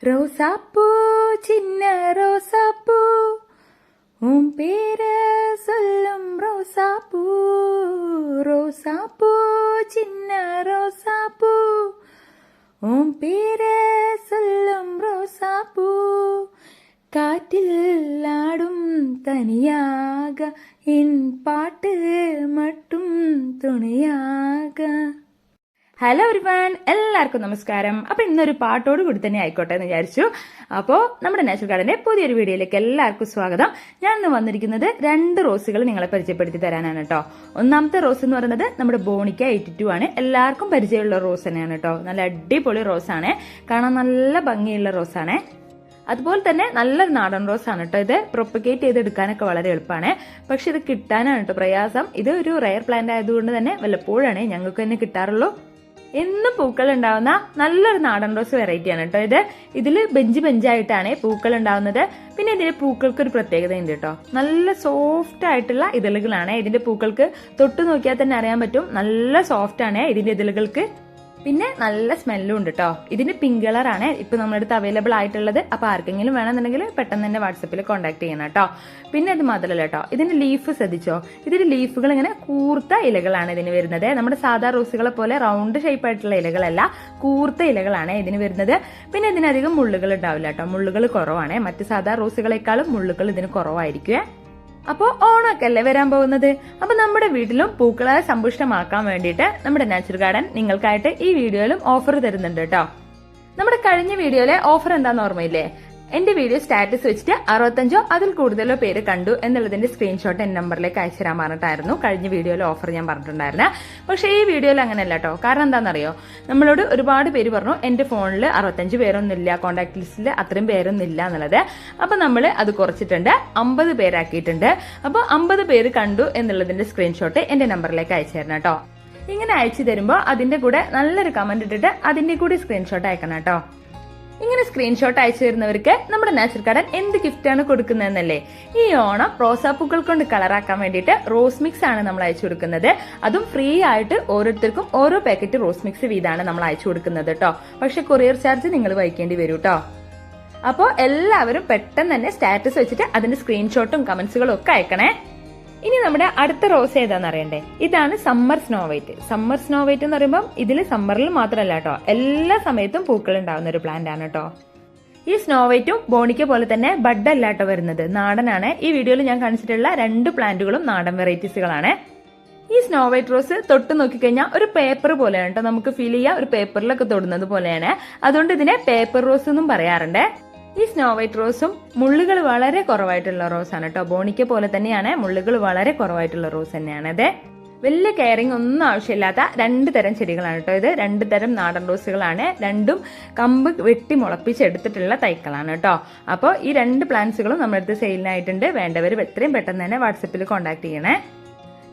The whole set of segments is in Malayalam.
ரோசாப்பூ சின்ன ரோசாப்பூ. உன் பேர சொல்லும் ரோசாப்பூ. ரோசாப்பூ சின்ன ரோசாப்பூ. உன் பேர சொல்லும் ரோசாப்பூ. காற்றில் ஆடும் தனியாக என் பாட்டு மட்டும் துணையாக. ഹലോ ഒരുവൺ എല്ലാവർക്കും നമസ്കാരം. അപ്പൊ ഇന്നൊരു പാട്ടോട് കൂടി തന്നെ ആയിക്കോട്ടെ എന്ന് വിചാരിച്ചു. അപ്പോൾ നമ്മുടെ നാച്ചുറൽ ഗാർഡന്റെ പുതിയൊരു വീഡിയോയിലേക്ക് എല്ലാവർക്കും സ്വാഗതം. ഞാൻ ഇന്ന് വന്നിരിക്കുന്നത് രണ്ട് റോസുകൾ നിങ്ങളെ പരിചയപ്പെടുത്തി തരാനാണ് കേട്ടോ. ഒന്നാമത്തെ റോസ് എന്ന് പറയുന്നത് നമ്മുടെ ബോണിക്ക എയ്റ്റി ടു ആണ്. എല്ലാവർക്കും പരിചയമുള്ള റോസ് തന്നെയാണ് കേട്ടോ. നല്ല അടിപൊളി റോസ് ആണ്. കാണാൻ നല്ല ഭംഗിയുള്ള റോസാണ് അതുപോലെ തന്നെ നല്ലൊരു നാടൻ റോസ് ആണ് കേട്ടോ ഇത്. പ്രൊപ്പഗേറ്റ് ചെയ്തെടുക്കാനൊക്കെ വളരെ എളുപ്പമാണ്. പക്ഷെ ഇത് കിട്ടാനാണ് കേട്ടോ പ്രയാസം. ഇത് ഒരു റയർ പ്ലാന്റ് ആയതുകൊണ്ട് തന്നെ വല്ലപ്പോഴാണ് ഞങ്ങൾക്ക് തന്നെ കിട്ടാറുള്ളൂ. എന്നും പൂക്കൾ ഉണ്ടാവുന്ന നല്ലൊരു നാടൻ റോസ് വെറൈറ്റി ആണ് കേട്ടോ ഇത്. ഇതിൽ ബെഞ്ച് ബെഞ്ചായിട്ടാണ് പൂക്കൾ ഉണ്ടാവുന്നത് പിന്നെ ഇതിന്റെ പൂക്കൾക്ക് ഒരു പ്രത്യേകത ഉണ്ട് കേട്ടോ നല്ല സോഫ്റ്റ് ആയിട്ടുള്ള ഇതളുകളാണ്. ഇതിന്റെ പൂക്കൾക്ക് തൊട്ട് നോക്കിയാൽ തന്നെ അറിയാൻ പറ്റും. നല്ല സോഫ്റ്റ് ആണ് ഇതിന്റെ ഇതളുകൾക്ക്. പിന്നെ നല്ല സ്മെല്ലും ഉണ്ട് കേട്ടോ ഇതിന് പിങ്ക് കളറാണ് ഇപ്പൊ നമ്മളടുത്ത് അവൈലബിൾ ആയിട്ടുള്ളത്. അപ്പൊ ആർക്കെങ്കിലും വേണമെന്നുണ്ടെങ്കിൽ പെട്ടെന്ന് തന്നെ വാട്സപ്പിൽ കോൺടാക്ട് ചെയ്യണം കേട്ടോ പിന്നെ അത് മാത്രമല്ല കേട്ടോ ഇതിന്റെ ലീഫ് ശ്രദ്ധിച്ചോ? ഇതിന്റെ ലീഫുകൾ ഇങ്ങനെ കൂർത്ത ഇലകളാണ് ഇതിന് വരുന്നത്. നമ്മുടെ സാധാ റോസുകളെ പോലെ റൗണ്ട് ഷേപ്പ് ആയിട്ടുള്ള ഇലകളല്ല കൂർത്ത ഇലകളാണ് ഇതിന് വരുന്നത്. പിന്നെ ഇതിനധികം മുള്ളുകൾ ഉണ്ടാവില്ല കേട്ടോ മുള്ളുകൾ കുറവാണ്. മറ്റ് സാധാ റോസുകളെക്കാളും മുള്ളുകൾ ഇതിന് കുറവായിരിക്കുവേ. അപ്പോ ഓണമൊക്കെ അല്ലേ വരാൻ പോകുന്നത്? അപ്പൊ നമ്മുടെ വീട്ടിലും പൂക്കളെ സമ്പുഷ്ടമാക്കാൻ വേണ്ടിയിട്ട് നമ്മുടെ നാച്ചുറൽ ഗാർഡൻ നിങ്ങൾക്കായിട്ട് ഈ വീഡിയോയിലും ഓഫർ തരുന്നുണ്ട് കേട്ടോ. നമ്മുടെ കഴിഞ്ഞ വീഡിയോയിലെ ഓഫർ എന്താന്ന് ഓർമ്മയില്ലേ? എന്റെ വീഡിയോ സ്റ്റാറ്റസ് വെച്ചിട്ട് അറുപത്തഞ്ചോ അതിൽ കൂടുതലോ പേര് കണ്ടു എന്നുള്ളതിന്റെ സ്ക്രീൻഷോട്ട് എന്റെ നമ്പറിലേക്ക് അയച്ചു തരാൻ പറഞ്ഞിട്ടായിരുന്നു. കഴിഞ്ഞ വീഡിയോയിൽ ഓഫർ ഞാൻ പറഞ്ഞിട്ടുണ്ടായിരുന്നു. പക്ഷേ ഈ വീഡിയോയിൽ അങ്ങനെയല്ല കേട്ടോ കാരണം എന്താണെന്നറിയോ? നമ്മളോട് ഒരുപാട് പേര് പറഞ്ഞു എന്റെ ഫോണിൽ അറുപത്തഞ്ച് പേരൊന്നും ഇല്ല കോൺടാക്ട് ലിസ്റ്റിൽ അത്രയും പേരൊന്നും ഇല്ല എന്നുള്ളത്. അപ്പൊ നമ്മൾ അത് കുറച്ചിട്ടുണ്ട്. അമ്പത് പേരാക്കിയിട്ടുണ്ട്. അപ്പോൾ അമ്പത് പേര് കണ്ടു എന്നുള്ളതിന്റെ സ്ക്രീൻഷോട്ട് എന്റെ നമ്പറിലേക്ക് അയച്ചു തരണം കേട്ടോ ഇങ്ങനെ അയച്ചു തരുമ്പോൾ അതിന്റെ കൂടെ നല്ലൊരു കമന്റ് ഇട്ടിട്ട് അതിന്റെ കൂടി സ്ക്രീൻഷോട്ട് അയക്കണം കേട്ടോ ഇങ്ങനെ സ്ക്രീൻഷോട്ട് അയച്ചു തരുന്നവർക്ക് നമ്മുടെ നാച്ചുറൽ കടൻ എന്ത് ഗിഫ്റ്റാണ് കൊടുക്കുന്നതെന്നല്ലേ? ഈ ഓണം റോസാപ്പൂക്കൾ കൊണ്ട് കളറാക്കാൻ വേണ്ടിയിട്ട് റോസ് മിക്സ് ആണ് നമ്മൾ അയച്ചു കൊടുക്കുന്നത്. അതും ഫ്രീ ആയിട്ട് ഓരോരുത്തർക്കും ഓരോ പാക്കറ്റ് റോസ് മിക്സ് വീതാണ് നമ്മൾ അയച്ചു കൊടുക്കുന്നത് കേട്ടോ പക്ഷെ കൊറിയർ ചാർജ് നിങ്ങൾ വഹിക്കേണ്ടി വരും കേട്ടോ അപ്പോൾ എല്ലാവരും പെട്ടെന്ന് തന്നെ സ്റ്റാറ്റസ് വെച്ചിട്ട് അതിന്റെ സ്ക്രീൻഷോട്ടും കമന്റ്സുകളും ഒക്കെ അയക്കണേ. ഇനി നമ്മുടെ അടുത്ത റോസ് ഏതാന്ന് അറിയണ്ടേ? ഇതാണ് summer snow white. Summer snow white എന്ന് പറയുമ്പോൾ ഇതിൽ സമ്മറിൽ മാത്രമല്ല കേട്ടോ. എല്ലാ സമയത്തും പൂക്കൾ ഉണ്ടാവുന്ന ഒരു പ്ലാന്റ് ആണ് കേട്ടോ. ഈ സ്നോ വൈറ്റും ബോണിക്ക പോലെ തന്നെ ബഡ് അല്ലാട്ടോ വരുന്നത്. നാടനാണ്. ഈ വീഡിയോയിൽ ഞാൻ കാണിച്ചിട്ടുള്ള രണ്ട് പ്ലാന്റുകളും നാടൻ വെറൈറ്റീസുകളാണ്. ഈ സ്നോ വൈറ്റ് റോസ് തൊട്ട് നോക്കിക്കഴിഞ്ഞാൽ ഒരു പേപ്പർ പോലെയാണ് കേട്ടോ. നമുക്ക് ഫീൽ ചെയ്യുക ഒരു പേപ്പറിലൊക്കെ തൊടുന്നത് പോലെയാണ്. അതുകൊണ്ട് ഇതിനെ പേപ്പർ റോസ് എന്നും പറയാറുണ്ട്. ഈ സ്നോ വൈറ്റ് റോസും മുള്ളുകൾ വളരെ കുറവായിട്ടുള്ള റോസാണ് കേട്ടോ ബോണിക്ക പോലെ തന്നെയാണ് മുള്ളുകൾ വളരെ കുറവായിട്ടുള്ള റോസ് തന്നെയാണ്. അതെ വലിയ കെയറിങ് ഒന്നും ആവശ്യമില്ലാത്ത രണ്ട് തരം ചെടികളാണ് കേട്ടോ ഇത്. രണ്ട് തരം നാടൻ റോസുകളാണ് രണ്ടും കമ്പ് വെട്ടി മുളപ്പിച്ചെടുത്തിട്ടുള്ള തൈക്കളാണ് കേട്ടോ അപ്പോൾ ഈ രണ്ട് പ്ലാന്റ്സുകളും നമ്മുടെ അടുത്ത് സെയിലിനായിട്ടുണ്ട് വേണ്ടവർ എത്രയും പെട്ടെന്ന് തന്നെ വാട്സപ്പിൽ കോൺടാക്ട് ചെയ്യണേ.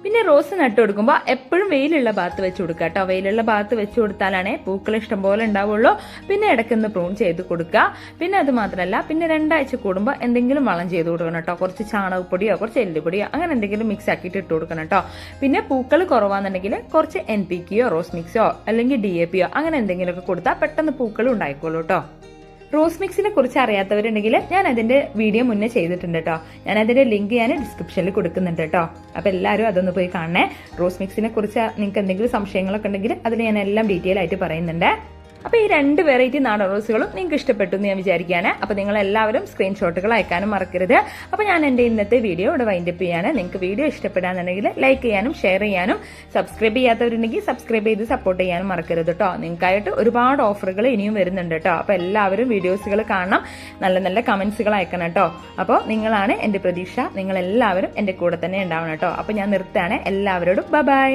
പിന്നെ റോസ് നട്ട് കൊടുക്കുമ്പോൾ എപ്പോഴും വെയിലുള്ള ഭാഗത്ത് വെച്ച് കൊടുക്കുക കേട്ടോ. വെയിലുള്ള ഭാഗത്ത് വെച്ച് കൊടുത്താലാണേ പൂക്കൾ ഇഷ്ടംപോലെ ഉണ്ടാവുള്ളൂ. പിന്നെ ഇടയ്ക്കൊന്ന് പ്രൂൺ ചെയ്ത് കൊടുക്കുക. പിന്നെ അത് മാത്രമല്ല പിന്നെ രണ്ടാഴ്ച കൂടുമ്പോൾ എന്തെങ്കിലും വളം ചെയ്ത് കൊടുക്കണം കേട്ടോ. കുറച്ച് ചാണകപ്പൊടിയോ കുറച്ച് എല്ലുപൊടിയോ അങ്ങനെ എന്തെങ്കിലും മിക്സ് ആക്കിയിട്ട് ഇട്ട് കൊടുക്കണം കേട്ടോ. പിന്നെ പൂക്കൾ കുറവാണെന്നുണ്ടെങ്കിൽ കുറച്ച് എൻ പി കെയോ റോസ് മിക്സോ അല്ലെങ്കിൽ ഡി എ പിയോ അങ്ങനെ എന്തെങ്കിലുമൊക്കെ കൊടുത്താൽ പെട്ടെന്ന് പൂക്കൾ ഉണ്ടായിക്കോളൂ കേട്ടോ. റോസ് മിക്സിനെ കുറിച്ച് അറിയാത്തവരുണ്ടെങ്കിൽ ഞാൻ അതിന്റെ വീഡിയോ മുന്നേ ചെയ്തിട്ടുണ്ട് കേട്ടോ ഞാൻ അതിന്റെ ലിങ്ക് ഞാൻ ഡിസ്ക്രിപ്ഷനിൽ കൊടുക്കുന്നുണ്ട് കേട്ടോ അപ്പൊ എല്ലാവരും അതൊന്ന് പോയി കാണണേ. റോസ് മിക്സിനെ കുറിച്ച് നിങ്ങൾക്ക് എന്തെങ്കിലും സംശയങ്ങളൊക്കെ ഉണ്ടെങ്കിൽ അതിൽ ഞാൻ എല്ലാം ഡീറ്റെയിൽ ആയിട്ട് പറയുന്നുണ്ട്. അപ്പൊ ഈ രണ്ട് വെറൈറ്റി നാടൻ റോസുകളും നിങ്ങൾക്ക് ഇഷ്ടപ്പെട്ടു എന്ന് ഞാൻ വിചാരിക്കുകയാണ്. അപ്പൊ നിങ്ങൾ എല്ലാവരും സ്ക്രീൻഷോട്ടുകൾ അയക്കാനും മറക്കരുത്. അപ്പൊ ഞാൻ എന്റെ ഇന്നത്തെ വീഡിയോ ഇവിടെ വൈൻഡപ്പ് ചെയ്യാണ്. നിങ്ങൾക്ക് വീഡിയോ ഇഷ്ടപ്പെടാന്നുണ്ടെങ്കിൽ ലൈക്ക് ചെയ്യാനും ഷെയർ ചെയ്യാനും സബ്സ്ക്രൈബ് ചെയ്യാത്തവരുണ്ടെങ്കിൽ സബ്സ്ക്രൈബ് ചെയ്ത് സപ്പോർട്ട് ചെയ്യാനും മറക്കരുത് കേട്ടോ നിങ്ങൾക്കായിട്ട് ഒരുപാട് ഓഫറുകൾ ഇനിയും വരുന്നുണ്ട് കേട്ടോ അപ്പൊ എല്ലാവരും വീഡിയോസുകൾ കാണണം. നല്ല നല്ല കമന്റ്സുകൾ അയക്കണം കേട്ടോ അപ്പോൾ നിങ്ങളാണ് എന്റെ പ്രതീക്ഷ. നിങ്ങൾ എല്ലാവരും എന്റെ കൂടെ തന്നെ ഉണ്ടാവണം കേട്ടോ അപ്പൊ ഞാൻ നിർത്തുകയാണ്. എല്ലാവരോടും ബൈ